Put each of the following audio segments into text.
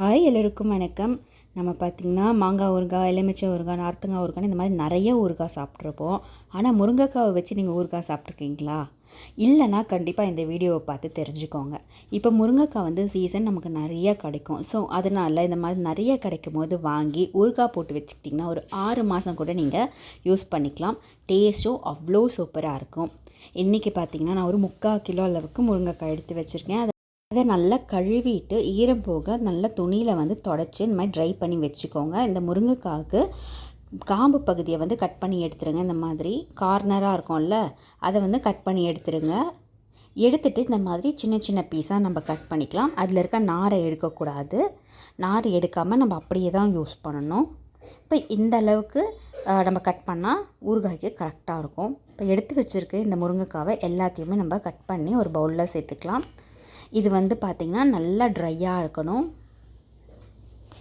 Hi எல்லோருக்கும் வணக்கம். நம்ம பார்த்திங்கன்னா மாங்காய் ஊறுகாய் எலுமிச்சை ஊறுகாய் நார்த்தங்காய் ஊறுகாய் இந்த மாதிரி நிறைய ஊறுகாய் சாப்பிட்ருப்போம். ஆனால் முருங்கைக்காவை வச்சு நீங்கள் ஊறுகாய் சாப்பிட்ருக்கீங்களா? இல்லைனா கண்டிப்பாக இந்த வீடியோவை பார்த்து தெரிஞ்சுக்கோங்க. இப்போ முருங்கைக்காய் வந்து சீசன் நமக்கு நிறைய கிடைக்கும். ஸோ அதனால் இந்த மாதிரி நிறைய கிடைக்கும் போது வாங்கி ஊறுகாய் போட்டு வச்சுக்கிட்டிங்கன்னா ஒரு ஆறு மாதம் கூட நீங்கள் யூஸ் பண்ணிக்கலாம். டேஸ்ட்டும் அவ்வளோ சூப்பராக இருக்கும். இன்றைக்கி பார்த்திங்கன்னா நான் ஒரு முக்கால் கிலோ அளவுக்கு முருங்கைக்காய் எடுத்து வச்சுருக்கேன். அதை நல்லா கழுவிட்டு ஈரம் போக நல்லா துணியில் வந்து தொடச்சி இந்த மாதிரி ட்ரை பண்ணி வச்சுக்கோங்க. இந்த முருங்கைக்காய்க்கு காம்பு பகுதியை வந்து கட் பண்ணி எடுத்துருங்க. இந்த மாதிரி கார்னராக இருக்கும்ல அதை வந்து கட் பண்ணி எடுத்துருங்க. எடுத்துகிட்டு இந்த மாதிரி சின்ன சின்ன பீஸாக நம்ம கட் பண்ணிக்கலாம். அதில் இருக்க நாரை எடுக்கக்கூடாது. நார் எடுக்காமல் நம்ம அப்படியே தான் யூஸ் பண்ணணும். இப்போ இந்த அளவுக்கு நம்ம கட் பண்ணால் ஊறுகாய்க்கு கரெக்டாக இருக்கும். இப்போ எடுத்து வச்சுருக்க இந்த முருங்கைக்காவை எல்லாத்தையுமே நம்ம கட் பண்ணி ஒரு பவுலில் சேர்த்துக்கலாம். இது வந்து பார்த்திங்கன்னா நல்லா ட்ரையாக இருக்கணும்.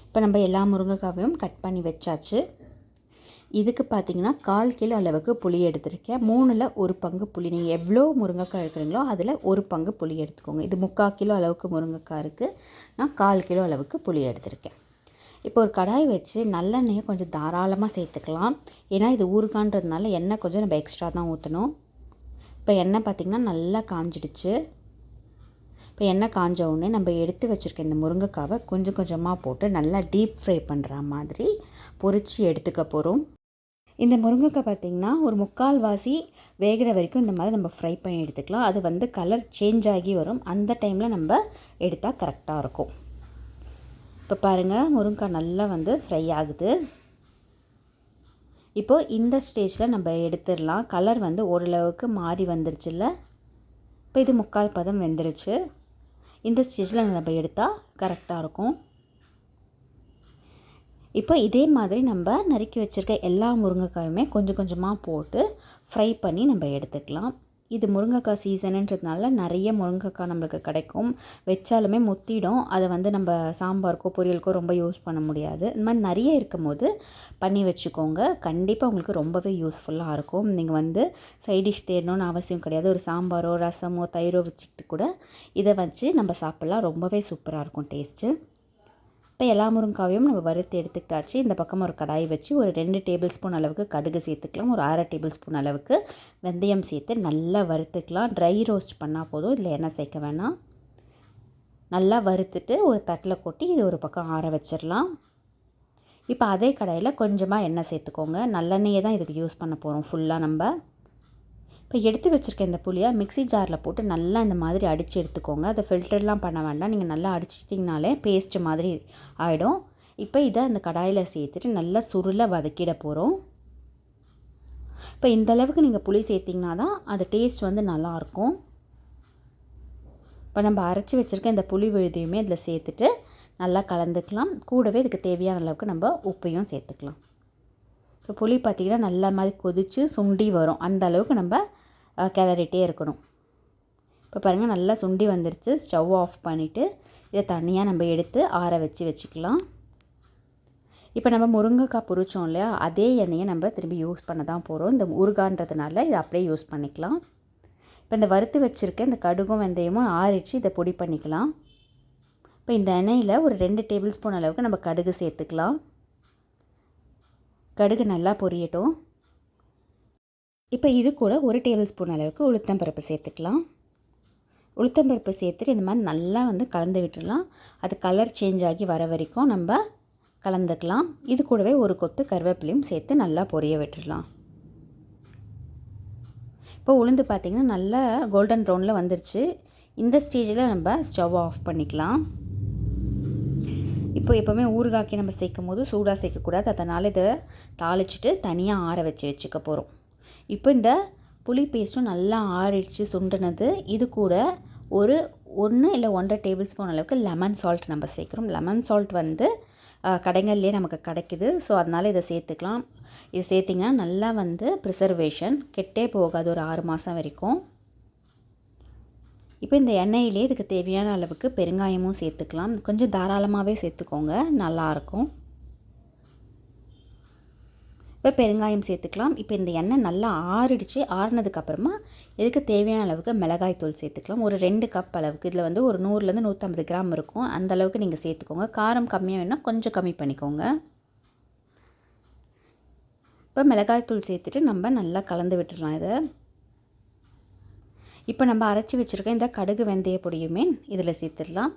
இப்போ நம்ம எல்லா முருங்கைக்காவையும் கட் பண்ணி வச்சாச்சு. இதுக்கு பார்த்திங்கன்னா கால் கிலோ அளவுக்கு புளி எடுத்திருக்கேன். மூணில் ஒரு பங்கு புளி. நீங்கள் எவ்வளோ முருங்கைக்காய் எடுக்கிறீங்களோ அதில் ஒரு பங்கு புளி எடுத்துக்கோங்க. இது முக்கால் கிலோ அளவுக்கு முருங்கைக்காய் இருக்குது நான் கால் கிலோ அளவுக்கு புளி எடுத்திருக்கேன். இப்போ ஒரு கடாய் வச்சு நல்லெண்ணெயை கொஞ்சம் தாராளமாக சேர்த்துக்கலாம். ஏன்னா இது ஊறுகான்றதுனால எண்ணெய் கொஞ்சம் நம்ம எக்ஸ்ட்ரா தான் ஊற்றணும் இப்போ எண்ணெய் பார்த்திங்கன்னா நல்லா காஞ்சிடுச்சு. இப்போ எண்ணெய் காஞ்ச உடனே நம்ம எடுத்து வச்சுருக்க இந்த முருங்கைக்காவை கொஞ்சம் கொஞ்சமாக போட்டு நல்லா டீப் ஃப்ரை பண்ணுற மாதிரி பொறிச்சு எடுத்துக்க போகிறோம் இந்த முருங்கைக்காய் பார்த்திங்கன்னா ஒரு முக்கால் வாசி வேகிற வரைக்கும் இந்த மாதிரி நம்ம ஃப்ரை பண்ணி எடுத்துக்கலாம். அது வந்து கலர் சேஞ்ச் ஆகி வரும். அந்த டைமில் நம்ம எடுத்தால் கரெக்டாக இருக்கும். இப்போ பாருங்கள் முருங்கைக்காய் நல்லா வந்து ஃப்ரை ஆகுது. இப்போது இந்த ஸ்டேஜில் நம்ம எடுத்துடலாம். கலர் வந்து ஓரளவுக்கு மாறி வந்துருச்சுல்ல? இப்போ இது முக்கால் பதம் வெந்துருச்சு. இந்த ஸ்டேஜில் நம்ம எடுத்தால் கரெக்டாக இருக்கும். இப்போ இதே மாதிரி நம்ம நறுக்கி வச்சுருக்க எல்லா முருங்கைக்காயுமே கொஞ்சம் கொஞ்சமாக போட்டு ஃப்ரை பண்ணி நம்ம எடுத்துக்கலாம். இது முருங்கைக்காய் சீசனுன்றதுனால நிறைய முருங்கைக்காய் நம்மளுக்கு கிடைக்கும். வச்சாலுமே முத்திடும். அதை வந்து நம்ம சாம்பாருக்கோ பொரியலுக்கோ ரொம்ப யூஸ் பண்ண முடியாது. இந்த மாதிரி நிறைய இருக்கும் போது பண்ணி வச்சுக்கோங்க. கண்டிப்பாக உங்களுக்கு ரொம்பவே யூஸ்ஃபுல்லாக இருக்கும். நீங்கள் வந்து சைடிஷ் தேடணும்னு அவசியம் கிடையாது. ஒரு சாம்பாரோ ரசமோ தயிரோ வச்சுக்கிட்டு கூட இதை வச்சு நம்ம சாப்பிட்லாம். ரொம்பவே சூப்பராக இருக்கும் டேஸ்ட்டு இப்போ எல்லா முருங்காவையும் நம்ம வறுத்து எடுத்துக்கிட்டாச்சு. இந்த பக்கம் ஒரு கடாய் வச்சு ஒரு ரெண்டு டேபிள் ஸ்பூன் அளவுக்கு கடுகு சேர்த்துக்கலாம். ஒரு அரை டேபிள் ஸ்பூன் அளவுக்கு வெந்தயம் சேர்த்து நல்லா வறுத்துக்கலாம். ட்ரை ரோஸ்ட் பண்ணால் போதும். இதில் எண்ணெய் சேர்க்க வேணாம். நல்லா வறுத்துட்டு ஒரு தட்டில் கொட்டி இது ஒரு பக்கம் ஆற வச்சிடலாம். இப்போ அதே கடாயில் கொஞ்சமாக எண்ணெய் சேர்த்துக்கோங்க. நல்லெண்ணெயே தான் இதுக்கு யூஸ் பண்ண போகிறோம் ஃபுல்லாக நம்ம. இப்போ எடுத்து வச்சுருக்க இந்த புளியை மிக்சி ஜாரில் போட்டு நல்லா இந்த மாதிரி அடித்து எடுத்துக்கோங்க. அதை ஃபில்டர்லாம் பண்ண வேண்டாம். நீங்கள் நல்லா அடிச்சிட்டிங்கனாலே பேஸ்ட்டு மாதிரி ஆகிடும் இப்போ இதை அந்த கடாயில் சேர்த்துட்டு நல்லா சுருளை வதக்கிட போகிறோம். இப்போ இந்த அளவுக்கு நீங்கள் புளி சேர்த்திங்கன்னா தான் அது டேஸ்ட் வந்து நல்லாயிருக்கும். இப்போ நம்ம அரைச்சி வச்சுருக்க இந்த புளி விழுதியுமே இதில் சேர்த்துட்டு நல்லா கலந்துக்கலாம். கூடவே இதுக்கு தேவையான அளவுக்கு நம்ம உப்பையும் சேர்த்துக்கலாம். இப்போ புளி பார்த்திங்கன்னா நல்லா மாதிரி கொதித்து சுண்டி வரும். அந்த அளவுக்கு நம்ம கிளறிட்டே இருக்கணும். இப்போ பாருங்கள் நல்லா சுண்டி வந்துருச்சு. ஸ்டவ் ஆஃப் பண்ணிவிட்டு இதை தனியாக நம்ம எடுத்து ஆற வச்சு வச்சுக்கலாம். இப்போ நம்ம முருங்கைக்காய் பொரிச்சோம் இல்லையா அதே எண்ணெயை நம்ம திரும்பி யூஸ் பண்ண தான் போகிறோம் இந்த ஊறுகான்றதுனால இதை அப்படியே யூஸ் பண்ணிக்கலாம். இப்போ இந்த வறுத்து வச்சுருக்க இந்த கடுகும் வெந்தயமும் ஆறிச்சு இதை பொடி பண்ணிக்கலாம். இப்போ இந்த எண்ணெயில் ஒரு ரெண்டு டேபிள் ஸ்பூன் அளவுக்கு நம்ம கடுகு சேர்த்துக்கலாம். கடுகு நல்லா பொரியட்டும். இப்போ இது கூட ஒரு டேபிள் ஸ்பூன் அளவுக்கு உளுத்தம்பருப்பு சேர்த்துக்கலாம். உளுத்தம்பருப்பு சேர்த்துட்டு இந்த மாதிரி நல்லா வந்து கலந்து விட்டுடலாம். அது கலர் சேஞ்ச் ஆகி வர வரைக்கும் நம்ம கலந்துக்கலாம். இது கூடவே ஒரு கொத்து கருவேப்பிலையும் சேர்த்து நல்லா பொரிய விட்டுடலாம். இப்போ உளுந்து பார்த்திங்கன்னா நல்லா கோல்டன் ப்ரௌனில் வந்துருச்சு. இந்த ஸ்டேஜில் நம்ம ஸ்டவ் ஆஃப் பண்ணிக்கலாம். இப்போ எப்போவுமே ஊறுகாக்கி நம்ம சேர்க்கும் போது சூடாக சேர்க்கக்கூடாது. அதனால் இதை தாளிச்சிட்டு தனியாக ஆற வச்சு வச்சுக்க போகிறோம் இப்போ இந்த புளி பேஸ்ட்டும் நல்லா ஆறிடுச்சு சுண்டுனது. இது கூட ஒரு ஒன்று இல்லை ஒன்றரை டேபிள் ஸ்பூன் அளவுக்கு லெமன் சால்ட் நம்ம சேர்க்குறோம். லெமன் சால்ட் வந்து கடைகள்லேயே நமக்கு கிடைக்குது. ஸோ அதனால் இதை சேர்த்துக்கலாம். இது சேர்த்திங்கன்னா நல்லா வந்து ப்ரிசர்வேஷன் கெட்டே போகாது ஒரு ஆறு மாதம் வரைக்கும். இப்போ இந்த எண்ணெயிலே இதுக்கு தேவையான அளவுக்கு பெருங்காயமும் சேர்த்துக்கலாம். கொஞ்சம் தாராளமாகவே சேர்த்துக்கோங்க. நல்லாயிருக்கும் இப்போ பெருங்காயம் சேர்த்துக்கலாம். இப்போ இந்த எண்ணெய் நல்லா ஆறிடுச்சு. ஆறினதுக்கப்புறமா இதுக்கு தேவையான அளவுக்கு மிளகாய் தூள் சேர்த்துக்கலாம். ஒரு ரெண்டு கப் அளவுக்கு. இதில் வந்து ஒரு நூறுலேருந்து நூற்றம்பது கிராம் இருக்கும். அந்த அளவுக்கு நீங்கள் சேர்த்துக்கோங்க. காரம் கம்மியாக வேணால் கொஞ்சம் கம்மி பண்ணிக்கோங்க. இப்போ மிளகாய் தூள் சேர்த்துட்டு நம்ம நல்லா கலந்து விட்டுடலாம் இதை. இப்போ நம்ம அரைச்சி வச்சுருக்க இந்த கடுகு வெந்தய பொடியுமே இதில் சேர்த்துடலாம்.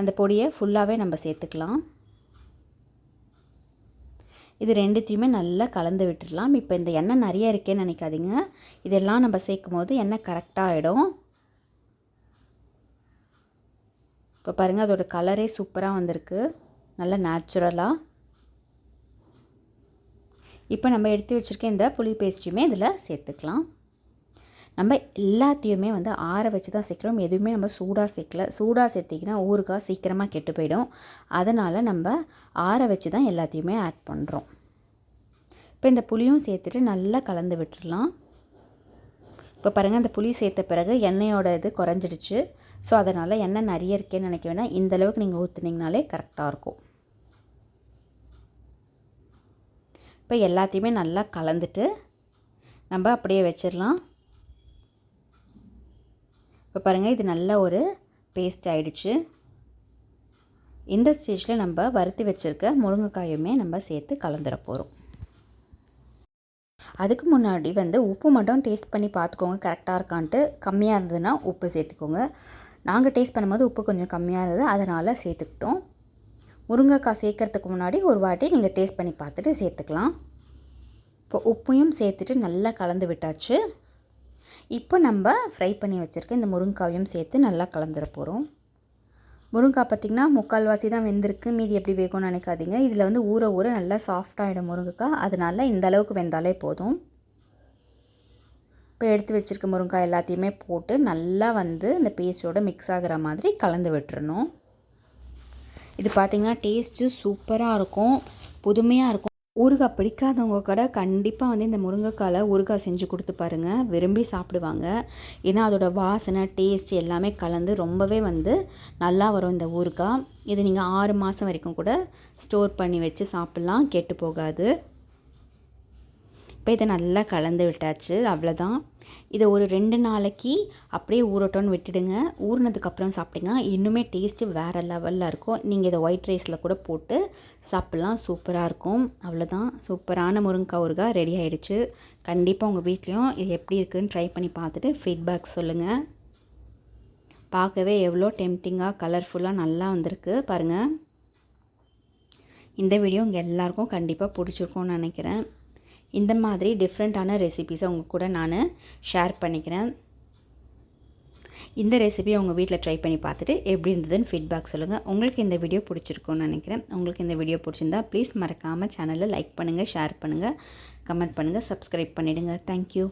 அந்த பொடியை ஃபுல்லாகவே நம்ம சேர்த்துக்கலாம். இது ரெண்டுத்தையுமே நல்லா கலந்து விட்டுடலாம். இப்போ இந்த எண்ணெய் நிறைய இருக்கேன்னு நினைக்காதீங்க. இதெல்லாம் நம்ம சேர்க்கும் போது எண்ணெய் கரெக்டாக ஆகிடும் இப்போ பாருங்கள் அதோட கலரே சூப்பராக வந்திருக்கு. நல்லா நேச்சுரலாக இப்போ நம்ம எடுத்து வச்சுருக்க இந்த புளி பேஸ்ட்டையுமே இதில் சேர்த்துக்கலாம். நம்ம எல்லாத்தையுமே வந்து ஆற வச்சு தான் சேர்க்குறோம். எதுவுமே நம்ம சூடாக சேர்க்கல. சூடாக சேர்த்திங்கன்னா ஊறுகாய் சீக்கிரமாக கெட்டு போயிடும். அதனால் நம்ம ஆற வச்சு தான் எல்லாத்தையுமே ஆட் பண்ணுறோம் இப்போ இந்த புளியும் சேர்த்துட்டு நல்லா கலந்து விட்டுடலாம். இப்போ பாருங்கள் அந்த புளி சேர்த்த பிறகு எண்ணெயோட இது குறைஞ்சிடுச்சு. ஸோ அதனால் எண்ணெய் நிறைய இருக்கேன்னு நினைக்க வேணால் இந்தளவுக்கு நீங்கள் ஊற்றுனீங்கனாலே கரெக்டாக இருக்கும். இப்போ எல்லாத்தையுமே நல்லா கலந்துட்டு நம்ம அப்படியே வச்சிடலாம். இப்போ பாருங்கள் இது நல்ல ஒரு பேஸ்ட் ஆகிடுச்சு இந்த ஸ்டேஜில் நம்ம வறுத்து வச்சுருக்க முருங்கைக்காயுமே நம்ம சேர்த்து கலந்துட போகிறோம் அதுக்கு முன்னாடி வந்து உப்பு மட்டும் டேஸ்ட் பண்ணி பார்த்துக்கோங்க கரெக்டாக இருக்கான்ட்டு. கம்மியாக இருந்ததுன்னா உப்பு சேர்த்துக்கோங்க. நாங்கள் டேஸ்ட் பண்ணும்போது உப்பு கொஞ்சம் கம்மியாக இருந்தது அதனால் சேர்த்துக்கிட்டோம். முருங்கைக்காய் சேர்க்கறதுக்கு முன்னாடி ஒரு வாட்டி நீங்கள் டேஸ்ட் பண்ணி பார்த்துட்டு சேர்த்துக்கலாம். இப்போ உப்பையும் சேர்த்துட்டு நல்லா கலந்து விட்டாச்சு. இப்போ நம்ம ஃப்ரை பண்ணி வச்சுருக்க இந்த முருங்காவையும் சேர்த்து நல்லா கலந்துட போகிறோம் முருங்காய் பார்த்திங்கன்னா முக்கால்வாசி தான் வெந்திருக்கு. மீதி எப்படி வேகும்னு நினைக்காதீங்க. இதில் வந்து ஊற ஊற நல்லா சாஃப்டாகிடும் முருங்கைக்காய் அதனால் இந்த அளவுக்கு வெந்தாலே போதும். இப்போ எடுத்து வச்சுருக்க முருங்காய் எல்லாத்தையுமே போட்டு நல்லா வந்து இந்த பேஸ்டோடு மிக்ஸ் ஆகிற மாதிரி கலந்து விட்டுறணும். இது பார்த்திங்கன்னா டேஸ்ட்டு சூப்பராக இருக்கும். புதுமையாக இருக்கும். ஊறுகாய் பிடிக்காதவங்க கூட கண்டிப்பாக வந்து இந்த முருங்கைக்காலை ஊறுகாய் செஞ்சு கொடுத்து பாருங்கள் விரும்பி சாப்பிடுவாங்க. ஏன்னா அதோடய வாசனை டேஸ்ட் எல்லாமே கலந்து ரொம்பவே வந்து நல்லா வரும் இந்த ஊறுகாய் இது நீங்கள் ஆறு மாதம் வரைக்கும் கூட ஸ்டோர் பண்ணி வச்சு சாப்பிட்லாம். கெட்டு போகாது. இப்போ இதை நல்லா கலந்து விட்டாச்சு. அவ்வளோதான் இதை ஒரு ரெண்டு நாளைக்கு அப்படியே ஊறட்டோன்னு விட்டுடுங்க. ஊறினதுக்கப்புறம் சாப்பிட்டிங்கன்னா இன்னுமே டேஸ்ட்டு வேறு லெவலில் இருக்கும். நீங்கள் இதை ஒயிட் ரைஸில் கூட போட்டு சாப்பிட்லாம். சூப்பராக இருக்கும். அவ்வளோதான் சூப்பரான முருங்கைக்காய் ஊறுகாய் ரெடி ஆகிடுச்சு கண்டிப்பாக உங்கள் வீட்லேயும் இது எப்படி இருக்குதுன்னு ட்ரை பண்ணி பார்த்துட்டு ஃபீட்பேக் சொல்லுங்கள் பார்க்கவே எவ்வளோ டெம்டிங்காக கலர்ஃபுல்லாக நல்லா வந்திருக்கு. பாருங்கள் இந்த வீடியோ உங்கள் எல்லாருக்கும் கண்டிப்பாக பிடிச்சிருக்கோன்னு நினைக்கிறேன். இந்த மாதிரி டிஃப்ரெண்ட்டான ரெசிபீஸை உங்கள் கூட நான் ஷேர் பண்ணிக்கிறேன். இந்த ரெசிபியை உங்கள் வீட்டில் ட்ரை பண்ணி பார்த்துட்டு எப்படி இருந்ததுன்னு ஃபீட்பேக் சொல்லுங்கள் உங்களுக்கு இந்த வீடியோ பிடிச்சிருக்கும்னு நினைக்கிறேன். உங்களுக்கு இந்த வீடியோ பிடிச்சிருந்தா ப்ளீஸ் மறக்காமல் சேனலை லைக் பண்ணுங்கள் ஷேர் பண்ணுங்கள் கமெண்ட் பண்ணுங்கள் சப்ஸ்கிரைப் பண்ணிவிடுங்க தேங்க்யூ